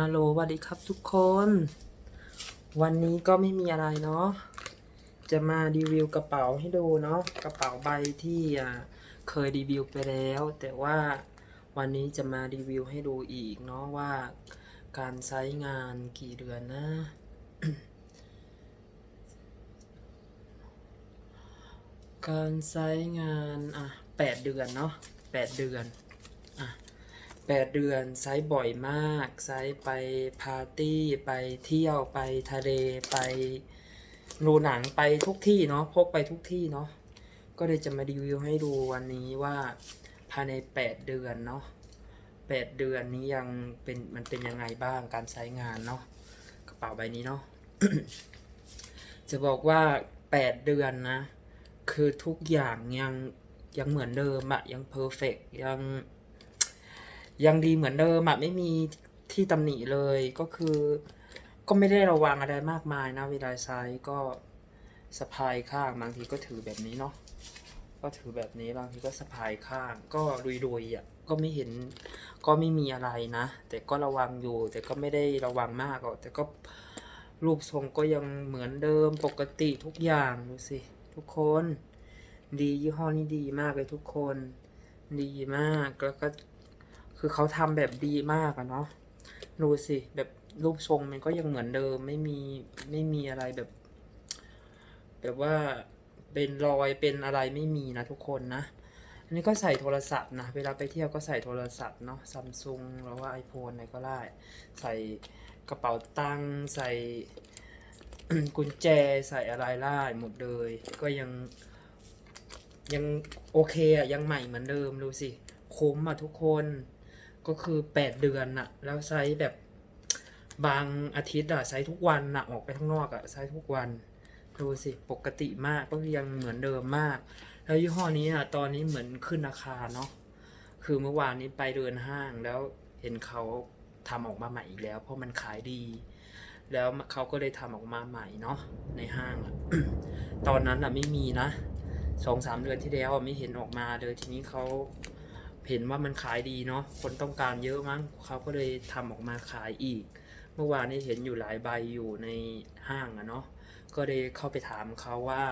ฮัลโหลสวัสดีครับทุกคน วันนี้ก็ไม่มีอะไรเนาะ จะมารีวิวกระเป๋าให้ดูเนาะ กระเป๋าใบที่เคยรีวิวไปแล้ว แต่ว่าวันนี้จะมารีวิวให้ดูอีกเนาะว่า การใช้งานกี่เดือนนะ การใช้งานอะแปดเดือนเนาะแปดเดือนอะ แปดเดือนใช้บ่อยมากใช้ไปปาร์ตี้ไปเที่ยวไปทะเลไปดูหนังไปทุกที่เนาะพกไปทุกที่เนาะก็เลยจะมารีวิวให้ดูวันนี้ว่าภายในแปดเดือนเนาะแปดเดือนนี้ยังเป็นมันเป็นยังไงบ้างการใช้งานเนาะกระเป๋าใบนี้เนาะจะบอกว่าแปดเดือนนะ คือทุกอย่างยังยังเหมือนเดิมอะยังเพอร์เฟกยัง ยังดีเหมือนเดิมอะไม่มีที่ตำหนิเลยก็คือ ก็ไม่ได้ระวังอะไรมากมายนะเวลาใช้ก็สะพายข้างบางทีก็ถือแบบนี้เนาะก็ถือแบบนี้บางทีก็สะพายข้าง ก็รุยๆอะก็ไม่เห็นก็ไม่มีอะไรนะ แต่ก็ระวังอยู่ แต่ก็ไม่ได้ระวังมากหรอกแต่ก็รูปทรงก็ยังเหมือนเดิมปกติทุกอย่างดูสิทุกคน ดียี่ห้อนี้ดีมากเลยทุกคน ดีมากแล้วก็ คือเขาทำแบบดีมากอะเนาะดูสิแบบรูปทรงมันก็ยังเหมือนเดิมไม่มีไม่มีอะไรแบบ แบบว่าเป็นรอยเป็นอะไรไม่มีนะทุกคนนะ อันนี้ก็ใส่โทรศัพท์นะ เวลาไปเที่ยวก็ใส่โทรศัพท์เนาะซัมซุงหรือว่า iPhone อะไรก็ได้ ใส่กระเป๋าตังค์ใส่กุญแจใส่อะไรได้หมดเลย ก็ยัง ยังโอเคอะยังใหม่เหมือนเดิมดูสิ คุ้มอะทุกคน ก็คือแปดเดือนอะแล้วใช้แบบบางอาทิตย์อะใช้ทุกวันอะออกไปข้างนอกอะใช้ทุกวันดูสิปกติมากก็ยังเหมือนเดิมมาก แล้วยี่ห้อนี้อะตอนนี้เหมือนขึ้นราคาเนาะคือเมื่อวานนี้ไปเดินห้างแล้วเห็นเขาทำออกมาใหม่อีกแล้ว เพราะมันขายดี แล้วเขาก็เลยทำออกมาใหม่เนาะในห้างอะตอนนั้นอะไม่มีนะสองสามเดือนที่แล้วไม่เห็นออกมาเลยทีนี้เขา เห็นว่ามันขายดีเนาะคนต้องการเยอะมั้งเขาก็เลยทำออกมาขายอีก เมื่อวานนี้เห็นอยู่หลายใบอยู่ในห้างอะเนาะก็เลยเข้าไปถามเขาว่า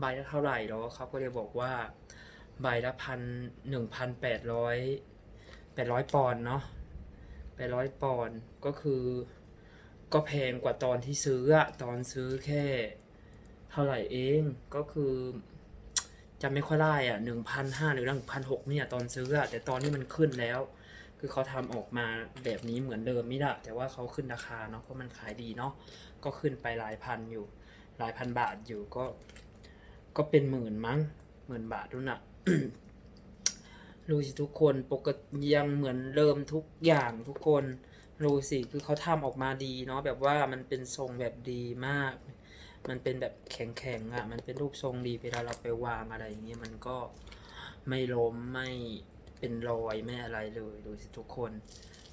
ใบละเท่าไหร่แล้วเขาก็เลยบอกว่าใบละพันหนึ่งพันแปดร้อยแปดร้อยปอนด์เนาะแปดร้อยปอนด์ก็คือ ก็แพงกว่าตอนที่ซื้ออะตอนซื้อแค่ เท่าไหร่เองก็คือ จำไม่ค่อยได้อะหนึ่งพันห้าหรือหนึ่งพันหกเนี่ยตอนซื้ออะแต่ตอนนี้มันขึ้นแล้ว คือเขาทำออกมาแบบนี้เหมือนเดิมไม่ได้แต่ว่าเขาขึ้นราคาเนาะเพราะมันขายดีเนาะก็ขึ้นไปหลายพันอยู่ หลายพันบาทอยู่ก็ ก็เป็นหมื่นมั้งหมื่นบาทดูนะรู้สิทุกคนปกติยังเหมือนเดิมทุกอย่างทุกคนรู้สิคือเขาทำออกมาดีเนาะแบบว่ามันเป็นทรงแบบดีมาก มันเป็นแบบแข็งๆอะ มันเป็นรูปทรงดีเวลาเราไปวางอะไรอย่างเงี้ยมันก็ไม่ล้มไม่เป็นรอยไม่อะไรเลยดูสิทุกคน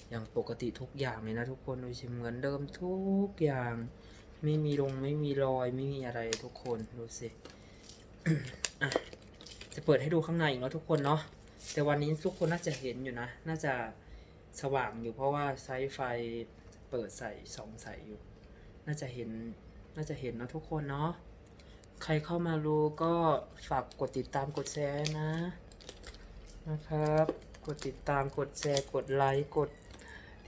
อย่างปกติทุกอย่างเลยนะทุกคนดูสิเหมือนเดิมทุกอย่าง ไม่มีลงไม่มีรอยไม่มีอะไรทุกคนดูสิอะจะเปิดให้ดูข้างในอีกเนาะทุกคนเนาะแต่วันนี้ทุกคนน่าจะเห็นอยู่นะ น่าจะสว่างอยู่เพราะว่าใช้ไฟเปิดใส่สองใส่อยู่ น่าจะเห็น น่าจะเห็นนะทุกคนเนาะ ใครเข้ามารู้ก็ฝากกดติดตามกดแชร์นะ นะครับ กดติดตามกดแชร์กดไลค์กด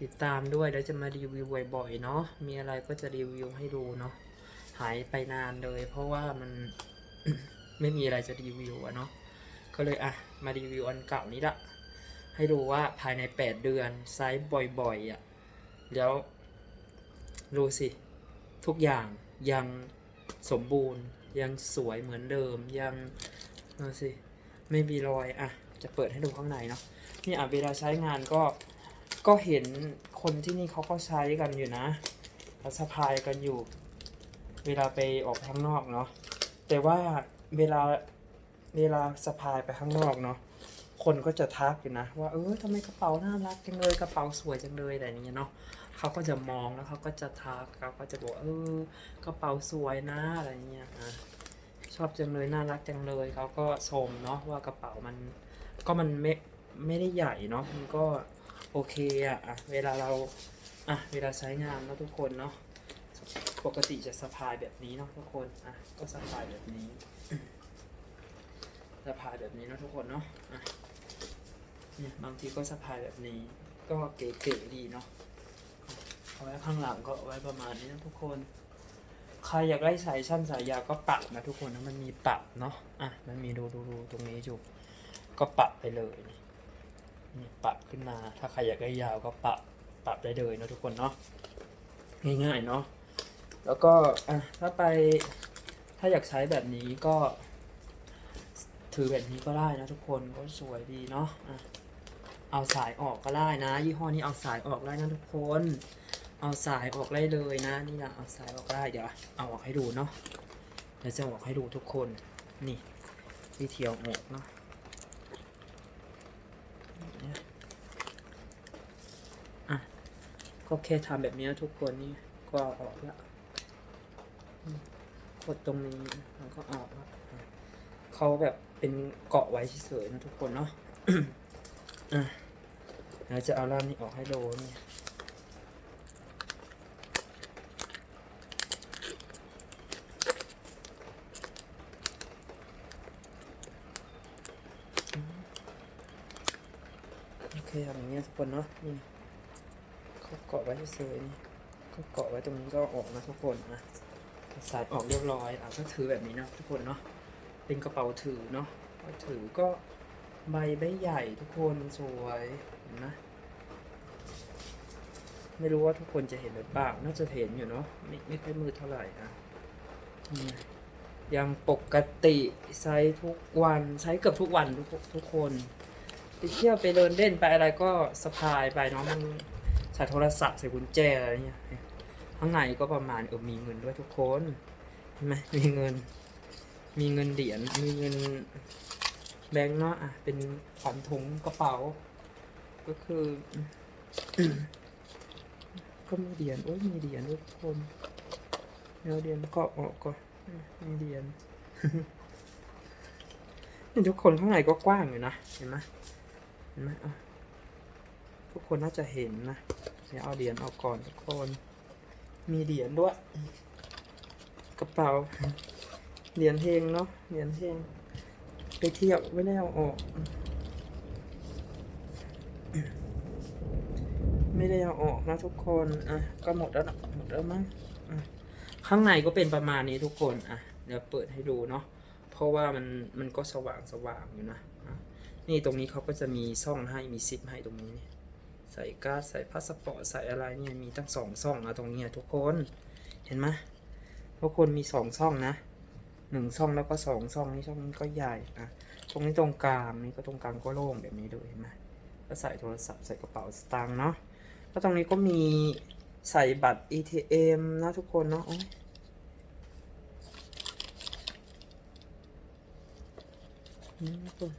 ติดตามด้วยแล้วจะมารีวิวบ่อยๆเนาะ มีอะไรก็จะรีวิวให้ดูเนาะ หายไปนานเลย เพราะว่ามันไม่มีอะไรจะรีวิวอะเนาะ ก็เลยอะมารีวิวอันเก่านี้ละ ให้ดูว่าภายใน 8 เดือนไซส์บ่อยๆอะแล้วดูสิ ทุกอย่าง ยังสมบูรณ์ยังสวยเหมือนเดิมยังดูสิไม่มีรอยอะจะเปิดให้ดูข้างในเนาะนี่อะเวลาใช้งานก็ก็เห็นคนที่นี่เขาก็ใช้กันอยู่นะเขาสะพายกันอยู่ เวลาไปออกข้างนอกเนาะแต่ว่าเวลาเวลาสะพายไปข้างนอกเนาะคนก็จะทักอยู่นะ ว่าเออทำไมกระเป๋าน่ารักจังเลยกระเป๋าสวยจังเลยอะไรอย่างเงี้ยเนาะ เขาก็จะมองแล้วเขาก็จะทักเขาก็จะบอกเออกระเป๋าสวยนะอะไรเงี้ยอะชอบจังเลยน่ารักจังเลยเขาก็ชมเนาะว่ากระเป๋ามัน ก็มันไม่ไม่ได้ใหญ่เนาะมันก็โอเคอะอะเวลาเราอะเวลาใช้งานเนาะทุกคนเนาะปกติจะสะพายแบบนี้เนาะทุกคนอะก็สะพายแบบนี้สะพายแบบนี้นะทุกคนเนาะอะเนี่ยบางทีก็สะพายแบบนี้ ก็เก๋ๆดีเนาะ ไว้ข้างหลังก็ไว้ประมาณนี้นะทุกคน ใครอยากได้สายชั้นสายยาวก็ปรับนะทุกคนนะมันมีปรับเนาะอะมันมีดูดูดูตรงนี้อยู่ก็ปรับไปเลยนี่ปรับขึ้นมา ถ้าใครอยากได้ยาวก็ปรับปรับได้เลยนะทุกคนเนาะง่ายๆเนาะแล้วก็อะถ้าไปถ้าอยากใช้แบบนี้ก็ ถือแบบนี้ก็ได้นะทุกคนก็สวยดีเนาะอะเอาสายออกก็ได้นะ ยี่ห้อนี้เอาสายออกได้นะทุกคน เอาสายออกได้เลยนะ นี่นะเอาสายออกได้เดี๋ยวเอาออกให้ดูเนาะเดี๋ยวจะออกให้ดูทุกคนนี่วิธีเอาออกเนาะอะก็แค่ทำแบบนี้ทุกคนนี่ก็ออกแล้วกดตรงนี้มันก็ออกแล้วอะเขาแบบเป็นเกาะไว้เฉยๆนะทุกคนเนาะอะเดี๋ยวจะเอาล่ามนี้ออกให้ดูนี่โอเค ทำอย่างนี้นะทุกคนเนาะนี่เขาเกาะไว้เฉยๆนี่เขาเกาะไว้ตรงนี้ก็ออกนะทุกคนอะสายออกเรียบร้อยอะก็ถือแบบนี้นะทุกคนเนาะเป็นกระเป๋าถือเนาะถือก็ใบใบใหญ่ทุกคนสวยเห็นไหมไม่รู้ว่าทุกคนจะเห็นหรือเปล่าน่าจะเห็นอยู่เนาะไม่ไม่ค่อยมืดเท่าไหร่อะยังปกติใช้ทุกวันใช้เกือบทุกวันทุกทุกคน ไปเที่ยวไปเดินเล่นไปอะไรก็สะพายไปเนาะมันใส่โทรศัพท์ใส่กุญแจอะไรเงี้ยข้างในก็ประมาณเออมีเงินด้วยทุกคนเห็นไหมมีเงิน มีเงินเหรียญมีเงินแบงค์เนาะอะเป็นขวัญถุงกระเป๋า ก็คือ ก็มีเหรียญโอ้ยมีเหรียญด้วยทุกคนเดี๋ยวเหรียญก็ออกก่อนมีเหรียญนี่ทุกคนข้างในก็กว้างอยู่นะเห็นไหม เห็นไหมอะทุกคนน่าจะเห็นนะเดี๋ยวเอาเหรียญออกก่อนทุกคน มีเหรียญด้วย กระเป๋า เหรียญเพลงเนาะ เหรียญเพลงไปเที่ยวไม่ได้เอาออก ไม่ได้เอาออกนะทุกคน อะ ก็หมดแล้วนะหมดแล้วมั้งอะข้างในก็เป็นประมาณนี้ทุกคน อะ เดี๋ยวเปิดให้ดูเนาะ เพราะว่ามันมันก็สว่างสว่างอยู่นะ นี่ตรงนี้เขาก็จะมีซ่องให้มีซิปให้ตรงนี้เนี่ยใส่การ์ดใส่พาสปอร์ตใส่อะไรเนี่ยมีตั้งสองซ่องนะตรงนี้ทุกคนเห็นไหมทุกคนมีสองซ่องนะหนึ่งซ่องแล้วก็สองซ่องนี่ช่องนี้ก็ใหญ่อะตรงนี้ตรงกลางนี่ก็ตรงกลางก็โล่งแบบนี้เลยเห็นไหมก็ใส่โทรศัพท์ใส่กระเป๋าสตางค์เนาะแล้วตรงนี้ก็มีใส่บัตร ATM นะทุกคนเนาะโอ้ยนี่ทุกคน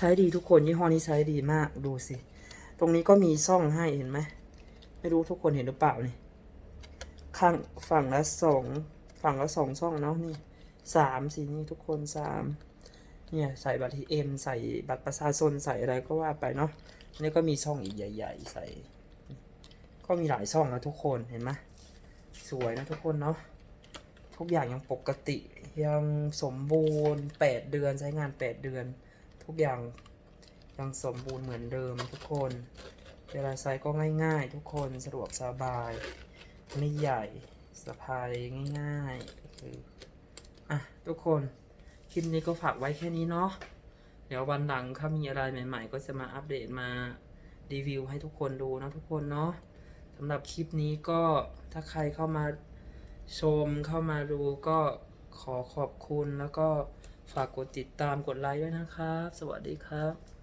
ใช้ดีทุกคนยี่ห้อนี้ใช้ดีมากดูสิ ตรงนี้ก็มีซ่องให้เห็นไหม ไม่รู้ทุกคนเห็นหรือเปล่านี่ ข้างฝั่งละสองฝั่งละสองซ่องเนาะนี่สามสินี่ทุกคนสามเนี่ยใส่บัตรทีเอ็มใส่บัตรประชาชนใส่อะไรก็ว่าไปเนาะนี่ก็มีช่องอีกใหญ่ ๆ ใส่ ก็มีหลายช่องนะทุกคนเห็นไหมสวยนะทุกคนเนาะทุกอย่างยังปกติยังสมบูรณ์แปดเดือนใช้งานแปดเดือน ทุกอย่างยังสมบูรณ์เหมือนเดิมทุกคน เวลาใส่ก็ง่ายๆ ทุกคนสะดวกสบาย ไม่ใหญ่สะพายง่ายๆคืออะทุกคนคลิปนี้ก็ฝากไว้แค่นี้เนาะเดี๋ยววันหลังถ้ามีอะไรใหม่ๆ ก็จะมาอัปเดตมารีวิวให้ทุกคนดูนะทุกคนเนาะสำหรับคลิปนี้ก็ถ้าใครเข้ามาชมเข้ามาดูก็ขอขอบคุณแล้วก็ ฝากกดติดตามกดไลค์ด้วยนะครับ สวัสดีครับ